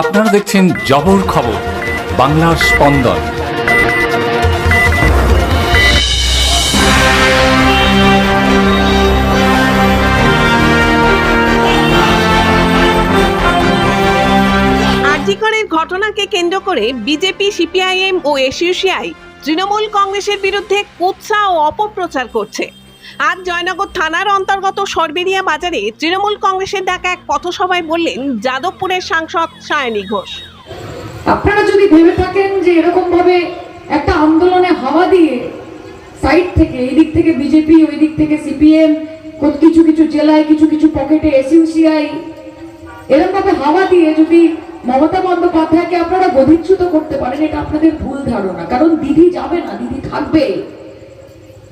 আপনারা দেখছেন জবর খবর, বাংলার স্পন্দন। আরজিকরের ঘটনাকে কেন্দ্র করে বিজেপি, সিপিআইএম ও এসইউসিআই তৃণমূল কংগ্রেসের বিরুদ্ধে কুৎসা ও অপপ্রচার করছে। আজ জয়নগর থানার অন্তর্গত সরবেরিয়া বাজারে তৃণমূল কংগ্রেসের ডাকা এক পথসভায় বললেন যাদবপুরের সাংসদ সায়নী ঘোষ। আপনারা যদি ভেবে থাকেন যে এরকম ভাবে একটা আন্দোলনে হাওয়া দিয়ে সাইড থেকে, এই দিক থেকে বিজেপি ওই দিক থেকে সিপিএম কিছু কিছু জেলায়, কিছু কিছু পকেটে এসইউসিআই এরকম ভাবে হাওয়া দিয়ে যদি মমতা বন্দ্যোপাধ্যায়কে আপনারা গধিচ্যুত করতে পারেন, এটা আপনাদের ভুল ধারণা। কারণ দিদি যাবে না, দিদি থাকবে।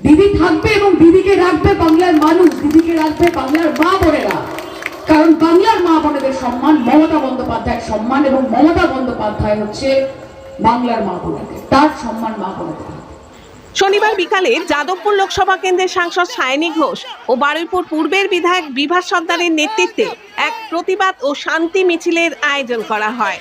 দিদি থাকবে এবং দিদিকে রাখবে বাংলার মানুষ, দিদিকে রাখবে বাংলার মা বোনেরা। কারণ বাংলার মা বোনেদের সম্মান মমতা বন্দ্যোপাধ্যায়ের সম্মান এবং মমতা বন্দ্যোপাধ্যায় হচ্ছে বাংলার মা বোনেদের তার সম্মান মা বোনেদের। শনিবার বিকালে যাদবপুর লোকসভা কেন্দ্রের সাংসদ সায়নী ঘোষ ও বারুইপুর পূর্বের বিধায়ক বিভাস সর্দারের নেতৃত্বে এক প্রতিবাদ ও শান্তি মিছিলের আয়োজন করা হয়।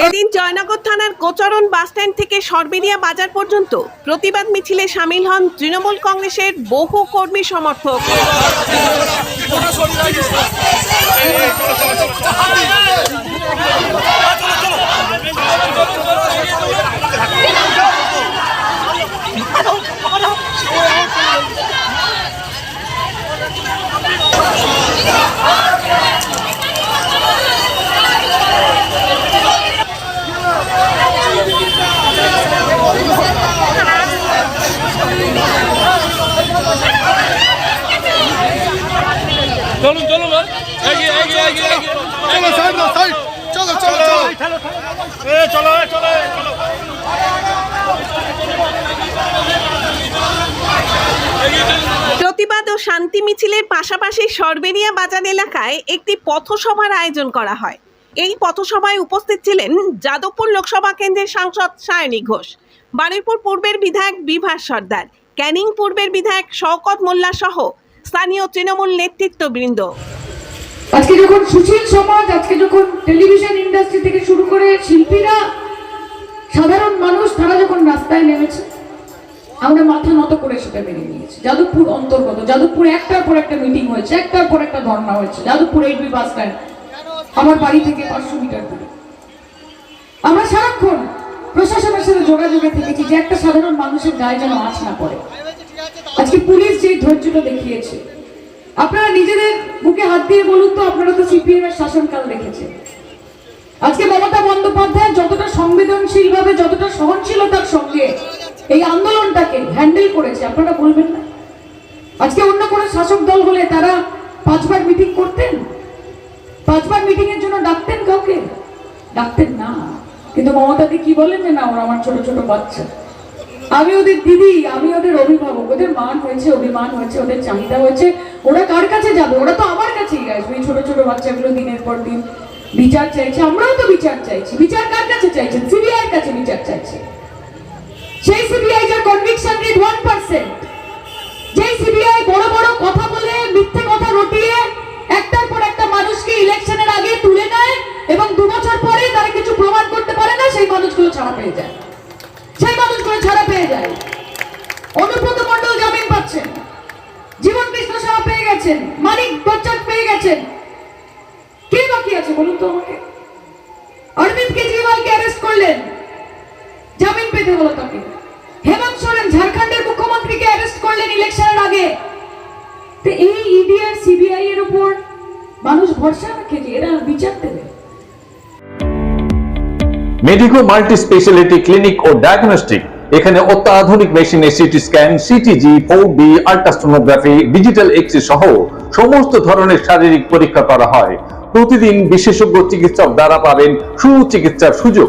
এদিন জয়নগর থানার কোচরণ বাসস্ট্যান্ড থেকে সরবেরিয়া বাজার পর্যন্ত প্রতিবাদ মিছিলে সামিল হন তৃণমূল কংগ্রেসের বহু কর্মী সমর্থক চলুন ভাই। এগিয়ে এগিয়ে এগিয়ে এগিয়ে। চলো সাইড না সাইড চলো চলো চলো এ চলো এ চলো এ চলো প্রতিবাদ ও শান্তি মিছিলের পাশাপাশি সরবেরিয়া বাজার এলাকায় একটি পথসভার আয়োজন করা হয়। এই পথসভায় উপস্থিত ছিলেন যাদবপুর লোকসভা কেন্দ্রের সাংসদ সায়নী ঘোষ, বারুইপুর পূর্বের বিধায়ক বিভাস সর্দার, ক্যানিং পূর্বের বিধায়ক শওকত মোল্লা সহ স্থানীয় তৃণমূল নেতৃত্ববৃন্দ। আজকে যখন সুশীল সমাজ, আজকে যখন টেলিভিশন ইন্ডাস্ট্রি থেকে শুরু করে শিল্পীরা, সাধারণ মানুষ, তারা যখন রাস্তায় নেমেছে আমরা মাথা নত করে সেটা মেনে নিয়েছি। যাদবপুর অন্তর্গত, যাদবপুর একটার পর একটা মিটিং হয়েছে, একটার পর একটা ধর্ণা হয়েছে। Jadavpur eight B bus stand, আমার বাড়ি থেকে পাঁচশো মিটার দূরে। আমরা সারাক্ষণ প্রশাসনের সাথে যোগাযোগে থেকেছি যে একটা সাধারণ মানুষের গায়ে যেন আঁচ না পড়ে। আজকে পুলিশ যে ধৈর্যটা দেখিয়েছে, আপনারা নিজেদের বুকে হাত দিয়ে বলুন তো, আপনারা তো সিপিএম এর শাসনকাল দেখেছেন। আজকে মমতা বন্দ্যোপাধ্যায় যতটা সংবেদনশীল ভাবে যতটা সহনশীলতার সঙ্গে এই আন্দোলনটাকে হ্যান্ডেল করেছে, আপনারা বলবেন না? আজকে অন্য কোনো শাসক দল হলে তারা পাঁচবার মিটিং করতেন? পাঁচবার মিটিং এর জন্য ডাকতেন কাউকে? ডাকতেন না। কিন্তু মমতাদি কি বলেন যে, না, ওরা আমার ছোট ছোট বাচ্চা। আমি ওদের দিদি, আমি ওদের অভিভাবক, ওদের মান হয়েছে, অভিমান হয়েছে, ওদের চাহিদা হয়েছে। ওরা কার কাছে যাবে? ওরা তো আমার কাছেই আসবে ওই ছোট ছোট বাচ্চাগুলো দিনের পর দিন বিচার চাইছে। আমরাও তো বিচার চাইছি। বিচার কার কাছে চাইছেন? সিবিআই কাছে বিচার চাইছে। সেই সিবিআই যার কনভিকশন রেট ওয়ান পার্সেন্ট যেই সিবিআই বড় বড় কথা বলে, মিথ্যে কথা রটিয়ে, একটার পর একটা মানুষকে ইলেকশনের আগে তুলে নেয় এবং দু বছর পরে তারা কিছু প্রমাণ করতে পারে না, সেই মানুষগুলো ছাড়া পেয়ে যায়। সেই মানুষগুলো ছাড়া পেয়ে যায়। অনুব্রত মন্ডল জামিন পাচ্ছেন। জীবন কৃষ্ণ সাহা পেয়ে গেছেন। মানিক বচ্চন পেয়ে গেছেন। কে বাকি আছে বলুন তো অরবিন্দ কেজরিওয়ালকে অ্যারেস্ট করলেন। জামিন পেতে হলো তাকে। ঝাড়খণ্ডের মুখ্যমন্ত্রীকে অ্যারেস্ট করলেন ইলেকশনের আগে। তো এই ইডি আর সিবিআই এর উপর মানুষ ভরসা রাখে যে এরা বিচার দেবে। মেডিকো মাল্টি স্পেশালিটি ক্লিনিক ও ডায়াগনস্টিক এখানে অত্যাধুনিক মেশিনে CT scan CTG four D ultrasonography digital X সহ সমস্ত ধরনের শারীরিক পরীক্ষা করা হয়। প্রতিদিন বিশেষজ্ঞ চিকিৎসক দ্বারা পাবেন সুচিকিৎসার সুযোগ।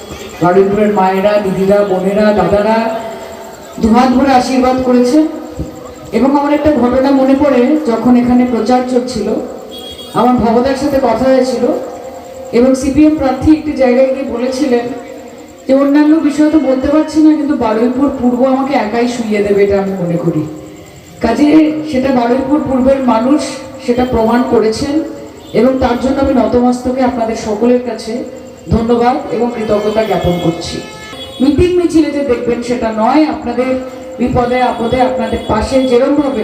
বারুইপুরের মায়েরা, দিদিরা, বোনেরা, দাদারা দুহাত ভরে আশীর্বাদ করেছেন এবং আমার একটা ঘটনা মনে পড়ে যখন এখানে প্রচার চলছিল। আমার ভবদার সাথে কথা হয়েছিল এবং সিপিএম প্রার্থী একটি জায়গায় গিয়ে বলেছিলেন যে, অন্যান্য বিষয় তো বলতে পারছি না, কিন্তু বারুইপুর পূর্ব আমাকে একাই শুইয়ে দেবে, এটা আমি মনে করি। কাজে সেটা বারুইপুর পূর্বের মানুষ সেটা প্রমাণ করেছেন এবং তার জন্য আমি নতমস্তকে আপনাদের সকলের কাছে ধন্যবাদ এবং কৃতজ্ঞতা জ্ঞাপন করছি। মিটিং মিছিলে যে দেখবেন সেটা নয়, আপনাদের বিপদে, আপদে আপনাদের পাশে যেরমভাবে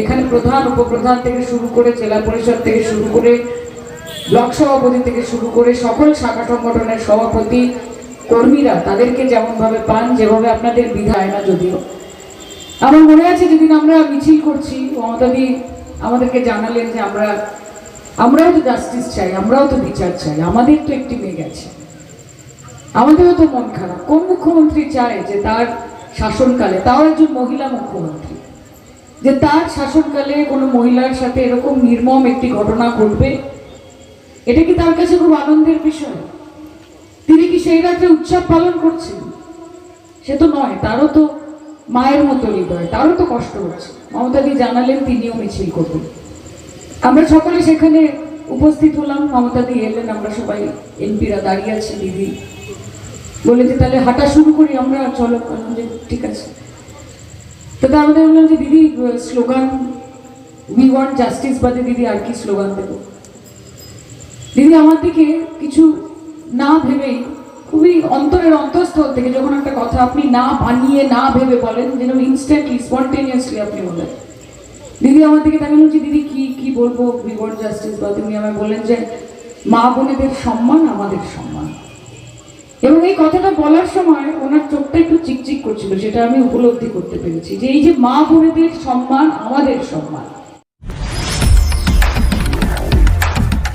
এখানে প্রধান, উপপ্রধান থেকে শুরু করে জেলা পরিষদ থেকে শুরু করে ব্লক সভাপতি থেকে শুরু করে সকল শাখা সংগঠনের সভাপতি, কর্মীরা তাদেরকে যেমনভাবে পান, যেভাবে আপনাদের বিধায় না যদিও। আমার মনে আছে যেদিন আমরা মিছিল করছি মমতাদি আমাদেরকে জানালেন যে আমরা আমরাও তো জাস্টিস চাই, আমরাও তো বিচার চাই, আমাদের তো একটি মেয়ে গেছে। আমাদেরও তো মন খারাপ। কোন মুখ্যমন্ত্রী চায় যে তার শাসনকালে, তাও একজন মহিলা মুখ্যমন্ত্রী, যে তার শাসনকালে কোনো মহিলার সাথে এরকম নির্মম একটি ঘটনা ঘটবে? এটা কি তার কাছে খুব আনন্দের বিষয়? তিনি কি সেই রাত্রে উৎসব পালন করছেন? সে তো নয়, তারও তো মায়ের মতো হৃদয়, তারও তো কষ্ট হচ্ছে। মমতাদি জানালেন তিনিও মিছিল করবেন। আমরা সকলে সেখানে উপস্থিত হলাম। মমতাদি এলেন, আমরা সবাই এমপিরা দাঁড়িয়ে আছি, দিদি বলে যে, তাহলে হাঁটা শুরু করি আমরা, চলো যে, ঠিক আছে। তো তা আমাদের বললাম যে, দিদি, স্লোগান উই ওয়ান্ট জাস্টিস বাদে দিদি আর কি স্লোগান দেবো। দিদি আমার দিকে কিছু না ভেবেই, খুবই অন্তরের অন্তঃস্থল থেকে যখন একটা কথা আপনি না বানিয়ে না ভেবে বলেন, যেন ইনস্ট্যান্টলি স্পন্টেনিয়াসলি আপনি বলেন। দিদি, আমার দিকে তাকে বলছি দিদি, কি কি বলব? বিবর জাস্টিস বা তুমি আমায় বললেন যে, মা বোনেদের সম্মান আমাদের সম্মান। এবং এই কথাটা বলার সময় ওনার চোখটা একটু চিকচিক করছিল, সেটা আমি উপলব্ধি করতে পেরেছি যে, এই যে মা বোনেদের সম্মান, আমাদের সম্মান।